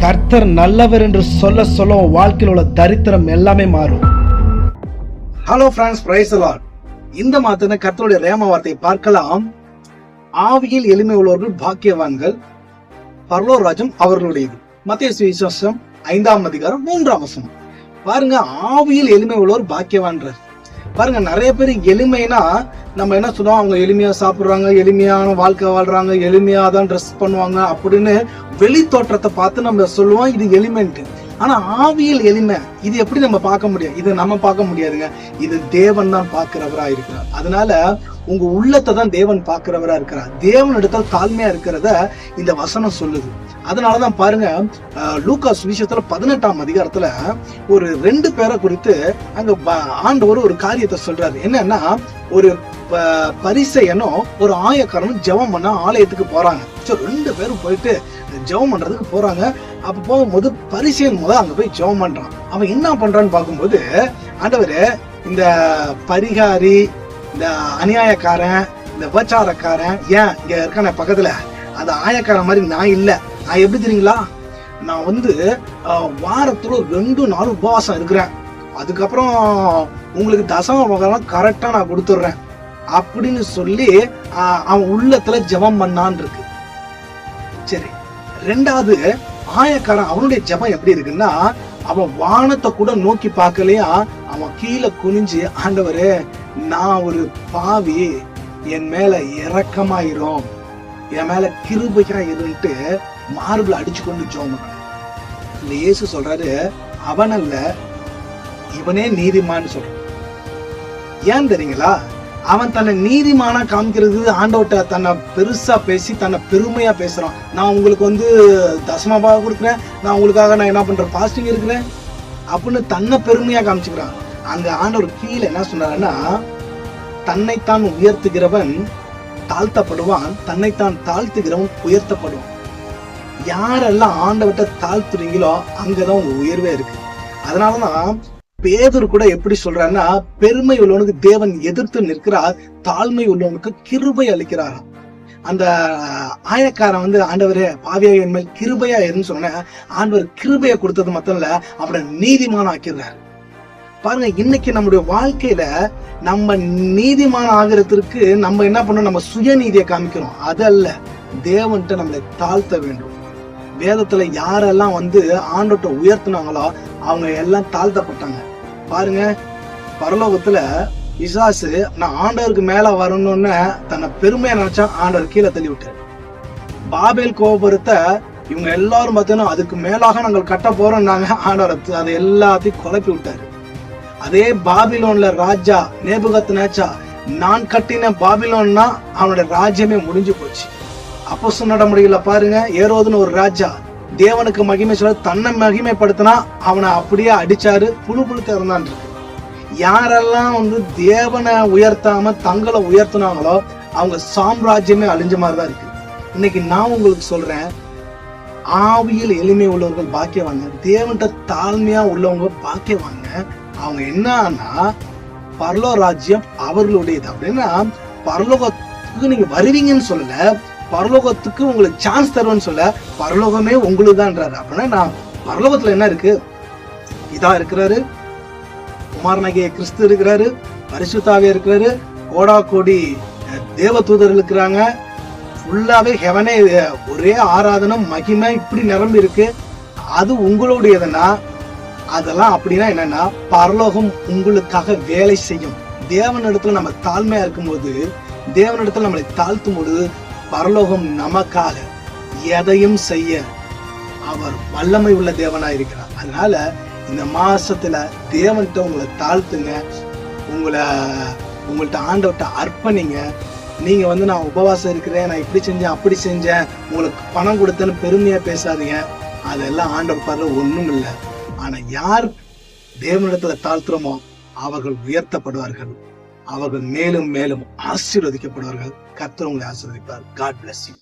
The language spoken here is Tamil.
கர்த்தர் நல்லவர் என்று சொல்ல சொல்ல உன் வாழ்க்கையில் உள்ள தரித்திரம் எல்லாமே மாறும். ஹலோ பிரான்ஸ் பிரைஸ் இந்த மாதத்துல கர்த்தருடைய ரேம வார்த்தையை பார்க்கலாம். ஆவியில் எளிமை உள்ளவர்கள் பாக்கியவான்கள் பரலோராஜம் அவர்களுடையது. மத்திய சுவிசேஷம் ஐந்தாம் அதிகாரம் மூன்றாம் வசனம். பாருங்க ஆவியில் எளிமை உள்ளவர் பாக்கியவான்றார் பாருங்க நிறைய பேர் எளிமைனா நம்ம என்ன சொல்லுவோம்? அவங்க எளிமையா சாப்பிடுறாங்க எளிமையான வாழ்க்கை வாழ்றாங்க எளிமையா தான் ட்ரெஸ் பண்ணுவாங்க அப்படின்னு வெளி தோற்றத்தை பார்த்து நம்ம சொல்லுவோம் இது எலிமெண்ட் ஆனா ஆவியல் எளிமை இது எப்படி நம்ம பார்க்க முடியும்? இது நம்ம பார்க்க முடியாதுங்க. இது தேவன் தான் பார்க்கிறவரா இருக்கிறார். அதனால உங்க உள்ளத்தை தான் தேவன் பார்க்கிறவரா இருக்கிறார். தேவன் எடுத்தால் தாழ்மையா இருக்கிறத இந்த வசனம் சொல்லுது. அதனாலதான் பாருங்க லூகாஸ் விஷயத்துல பதினெட்டாம் அதிகாரத்துல ஒரு ரெண்டு பேரை குறித்து அங்க ஆண்டவர் ஒரு காரியத்தை சொல்றாரு. என்னன்னா ஒரு ப- பரிசையனும் ஒரு ஆயக்காரனும் ஜெபம் பண்ண ஆலயத்துக்கு போறாங்க. ஸோ ரெண்டு பேரும் போயிட்டு ஜெபம் பண்றதுக்கு போறாங்க. அப்ப போகும்போது பரிசையன் முதல் அங்க போய் ஜெபம் பண்றான் அவன் என்ன பண்றான்னு பார்க்கும்போது ஆண்டவரு இந்த பரிகாரி இந்த அநியாயக்காரன் இந்த விபச்சாரக்காரன் ஏன் இங்க இருக்கான பக்கத்துல? அந்த ஆயக்காரன் மாதிரி நான் இல்லை. நான் எப்படி தெரியுங்களா? நான் வந்து வாரத்தில் வாரத்துல ரெண்டு நாள் உபவாசம் இருக்கிறேன். அதுக்கப்புறம் உங்களுக்கு தசம பகலாம் கரெக்டா நான் கொடுத்துட்றேன். அப்படின்னு சொல்லி அவன் உள்ளத்துல ஜெபம் பண்ணான் இருக்கு. சரி. ரெண்டாவது ஆயக்காரன் அவனுடைய ஜபம் எப்படி இருக்குன்னா அவன் வானத்தை கூட நோக்கி பார்க்கலையா? அவன் கீழே குனிஞ்சு ஆண்டவரு நான் ஒரு பாவி என் மேல இறக்கமாயிரும் என் மேல கிருபையா இருந்துட்டு மார்பிள் அடிச்சு கொண்டு ஜோமன் இந்த இயேசு சொல்றாரு அவன் அல்ல இவனே நீதிமான்னு சொல்றான். ஏன் தெரியுங்களா? அவன் தன்னை நீதிமானா காமிக்கிறது ஆண்டவட்ட தன்னை பெருசாக பேசி தன்னை பெருமையாக பேசுகிறான் நான் உங்களுக்கு வந்து தசமபாக கொடுக்குறேன். நான் உங்களுக்காக நான் என்ன பண்ணுறேன் பாஸ்டிங் இருக்கிறேன். அப்படின்னு தன்னை பெருமையாக காமிச்சுக்கிறான். அந்த ஆண்டவர் கீழே என்ன சொன்னாருன்னா தன்னைத்தான் உயர்த்துகிறவன் தாழ்த்தப்படுவான். தன்னைத்தான் தாழ்த்துகிறவன் உயர்த்தப்படுவான். யாரெல்லாம் ஆண்டவட்ட தாழ்த்துறீங்களோ அங்கதான் உங்கள் உயர்வே இருக்குது அதனால தான் பேதர் கூட எப்படி சொல்றாருன்னா பெருமை உள்ளவனுக்கு தேவன் எதிர்த்து நிற்கிறார் தாழ்மை உள்ளவனுக்கு கிருபை அளிக்கிறாராம் அந்த ஆயக்காரன் வந்து ஆண்டவரே பாவியாக என் மேல் கிருபையா இருன்னு சொன்ன ஆண்டவர் கிருபையை கொடுத்தது மட்டும் இல்ல அவனை நீதிமான் ஆக்கிறார் பாருங்க இன்னைக்கு நம்முடைய வாழ்க்கையில நம்ம நீதிமான ஆகிறதுக்கு நம்ம என்ன பண்ணோம் நம்ம சுயநீதியை காமிக்கிறோம் அதல்ல அல்ல தேவன்கிட்ட நம்மளை தாழ்த்த வேண்டும். வேதத்துல யாரெல்லாம் வந்து ஆண்டோட்ட உயர்த்துனாங்களோ அவங்க எல்லாம் தாழ்த்தப்பட்டாங்க. பாருங்க பரலோகத்துல விசாசு நான் ஆண்டவருக்கு மேல வரணும்னு தன்னை பெருமையா நினைச்சா ஆண்டவர் கீழே தள்ளி விட்டார் பாபேல் கோபுரத்தை இவங்க எல்லாரும் பார்த்தீங்கன்னா அதுக்கு மேலாக நாங்கள் கட்ட போறோம்னாங்க. ஆண்டவர் அது- அதை எல்லாத்தையும் குழப்பி விட்டாரு. அதே பாபிலோன்ல ராஜா நேபுகத் நேச்சா நான் கட்டின பாபிலோன்னா அவனோட ராஜ்யமே முடிஞ்சு போச்சு. அப்போ சொன்ன முடியல பாருங்க ஏரோதுன்னு ஒரு ராஜா தேவனுக்கு மகிமை சொல்ல தன்னை மகிமைப்படுத்தினா அவனை அப்படியே அடிச்சாரு புழு புழுத்த இருந்தான் யாரெல்லாம் வந்து தேவனை உயர்த்தாம தங்களை உயர்த்தினாங்களோ அவங்க சாம்ராஜ்யமே அழிஞ்ச மாதிரி தான் இருக்கு. இன்னைக்கு நான் உங்களுக்கு சொல்றேன் ஆவியில் எளிமை உள்ளவர்கள் பாக்கியவாங்க தேவன்கிட்ட தாழ்மையா உள்ளவங்க பாக்கியவாங்க அவங்க என்னன்னா பரலோ ராஜ்யம் அவர்களுடையது. அப்படின்னா பரலோகத்துக்கு நீங்க வருவீங்கன்னு சொல்லல பரலோகத்துக்கு உங்களுக்கு சான்ஸ் தருவேன்னு சொல்ல பரலோகமே உங்களுக்கு தான்ன்றாரு அப்படின்னா நான் பரலோகத்துல என்ன இருக்கு? இதா இருக்கிறாரு குமாரநகைய கிறிஸ்து இருக்கிறாரு பரிசுத்தாவே இருக்கிறாரு கோடா கோடி தேவ தேவதூதர்கள் இருக்கிறாங்க. ஃபுல்லாவே ஹெவனே ஒரே ஆராதனம் மகிமை இப்படி நிரம்பி இருக்கு. அது உங்களுடையதுன்னா அதெல்லாம் அப்படின்னா என்னன்னா பரலோகம் உங்களுக்காக வேலை செய்யும். தேவனிடத்துல நம்ம தாழ்மையா இருக்கும்போது தேவனிடத்துல நம்மளை தாழ்த்தும் பொழுது பரலோகம் நமக்காக எதையும் செய்ய அவர் வல்லமை உள்ள தேவனா இருக்கிறார். அதனால இந்த மாசத்துல தேவன்கிட்ட உங்களை தாழ்த்துங்க. உங்களை உங்கள்ட்ட ஆண்டவர்கிட்ட அர்ப்பணிங்க. நீங்க வந்து நான் உபவாசம் இருக்கிறேன் நான் இப்படி செஞ்சேன் அப்படி செஞ்சேன் உங்களுக்கு பணம் கொடுத்தேன்னு பெருமையா பேசாதீங்க. அதெல்லாம் ஆண்டவர் பார்ல ஒன்றும் இல்லை. ஆனா யார் தேவனிடத்துல தாழ்த்துறோமோ அவர்கள் உயர்த்தப்படுவார்கள். அவர்கள் மேலும் மேலும் ஆசீர்வதிக்கப்படுவார்கள். கத்தர் உங்களை ஆசீர்வதிப்பார். God bless you